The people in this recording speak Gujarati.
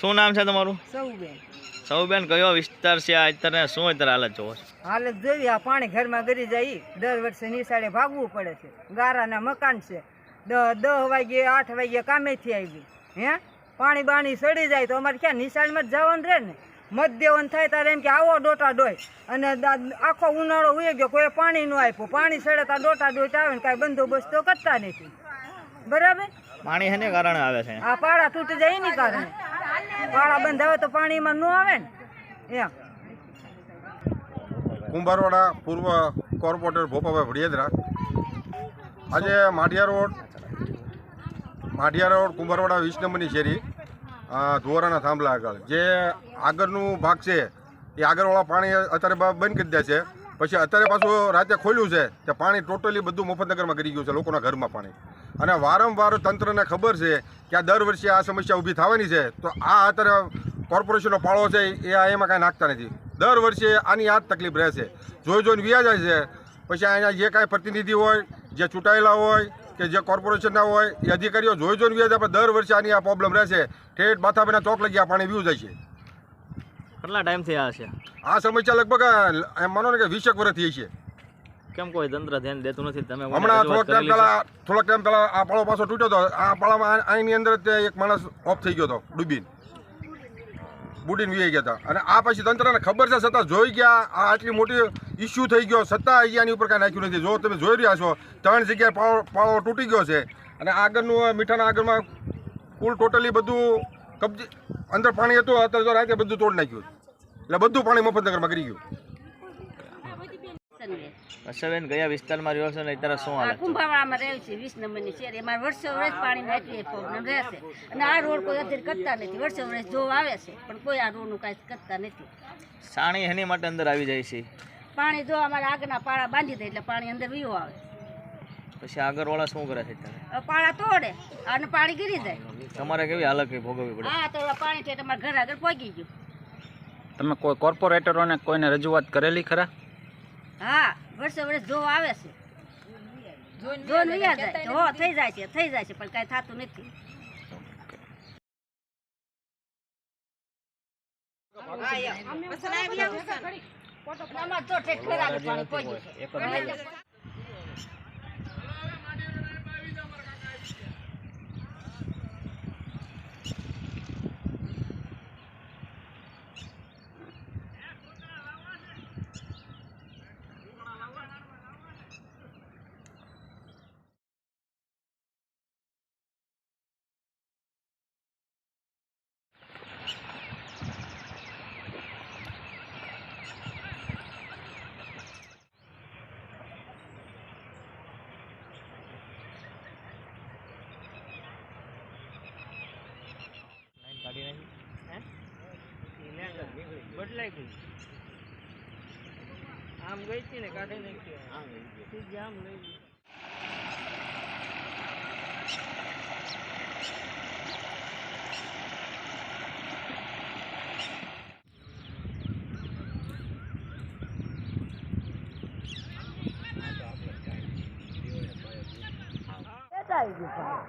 શું નામ છે તમારું? સૌબેન. સૌબેન કયો વિસ્તાર છે? આ અત્યારે શું અત્યારે હાલત જોવો છો? હાલત જોઈ આ પાણી ઘરમાં ગરી જાય. દર વર્ષે નિશાળે ભાગવું પડે છે. ગારાના મકાન છે. દહ વાગે આઠ વાગે કામેથી આવી. હે? પાણી બાણી સડી જાય તો અમારે ક્યાં નિશાળમાં જ જવાનું રહે ને? મત દેવાનું થાય ત્યારે એમ કે આવો ડોટા ડોય. અને આખો ઉનાળો ઉઈ ગયો કોઈ પાણી ન આપ્યું. પાણી સડે તો ડોટા ડોટ આવે ને કાંઈ બંદોબસ્ત તો કરતા નથી. બરાબર? પાણી કારણે આવે છે? આ પાડા તૂટી જાય એની કારણે. પાડા બંધ આવે તો પાણીમાં ન આવે ને. કુંભારવાડા પૂર્વ કોર્પોરેટર ભોપાભાઈ ભડિયાદરા આજે માઢિયા રોડ માઢિયા રોડ કુંભારવાડા વીસ નંબરની શેરી ધોરાના થાંભલા આગળ. જે આગળનું ભાગ છે, એ આગળવાળા પાણી અત્યારે બંધ કરી દે છે. પછી અત્યારે પાછું રાતે ખોલ્યું છે તે પાણી ટોટલી બધું મફતનગરમાં કરી ગયું છે, લોકોના ઘરમાં પાણી. અને વારંવાર તંત્રને ખબર છે કે આ દર વર્ષે આ સમસ્યા ઊભી થવાની છે તો આ અત્યારે કોર્પોરેશનનો પાળો છે એ આ એમાં કાંઈ નાખતા નથી. દર વર્ષે આની આ જ તકલીફ રહેશે. જોઈ જોઈને વ્યાજ જાય છે. પછી અહીંયા જે કાંઈ પ્રતિનિધિ હોય જે ચૂંટાયેલા હોય કે જે કોર્પોરેશનના હોય એ અધિકારીઓ જોઈ જોઈને વ્યાજ આપણે દર વર્ષે આની આ પ્રોબ્લેમ રહેશે. ઠેઠ માથાભાઈના ચોક લગી આ પાણી વ્યૂ જાય છે કેટલા ટાઈમથી આ છે? આ સમસ્યા લગભગ એમ માનો ને કે વીસેક વર્ષથી છે. કેમ કોઈ તંત્ર ધ્યાન દેતું નથી? તમે હમણાં થોડોક ટાઈમ પહેલા થોડોક ટાઈમ પહેલા આ પાળો પાછો તૂટ્યો હતો આ પાળામાં આની અંદર એક માણસ ઓફ થઈ ગયો હતો ડૂબીને. બુડીને વી ગયા હતા. અને આ પછી તંત્રને ખબર છે છતાં જોઈ ગયા આ આટલી મોટી ઇસ્યુ થઈ ગયો છતાં અહીંયાની ઉપર કાંઈ નાખ્યું નથી. જો તમે જોઈ રહ્યા છો ત્રણ જગ્યાએ પાળો પાળો તૂટી ગયો છે. અને આગળનું મીઠાના આગળમાં કુલ ટોટલી બધું કબજે અંદર પાણી હતું અત્યારે રાતે બધું તોડ નાખ્યું. એટલે બધું પાણી મફતનગરમાં કરી ગયું. હર્ષાબેન ગયા વિસ્તારમાં રહ્યો છો ને અત્યારે શું હાલ છે? કુંભાવાળામાં રહે છે વીસ નંબરની શેર. એમાં વર્ષે વર્ષ પાણી એટલી પ્રોબ્લેમ રહેશે. અને આ રોડ કોઈ અત્યારે કરતા નથી. વર્ષે વર્ષ જો આવે છે પણ કોઈ આ રોડનું કાંઈ કરતા નથી. સાણી એની માટે અંદર આવી જાય છે? પાણી જો અમારા આગના પાળા બાંધી દે એટલે પાણી અંદર વીવો આવે. પછી આગળવાળા શું કરે છે પાળા તોડે અને પાણી ગીરી જાય. તમારે કેવી હાલત ભોગવવી પડે? હા તો પાણી છે તમારા ઘર આગળ પહોંચી ગયું. તમે કોઈ કોર્પોરેટરોને કોઈને રજૂઆત કરેલી ખરા? હા વર્ષે વર્ષ જો આવે છે. જાય. હો થઈ જાય છે થઈ જાય છે પણ કાંઈ થતું નથી. અમારે તો ઘર આગળ પાણી પહોંચ્યું આમ ગઈ હતી ને કાઢે નાખ્યો આમ ગઈ ગઈ આમ લઈ ગઈ. આવી ગયું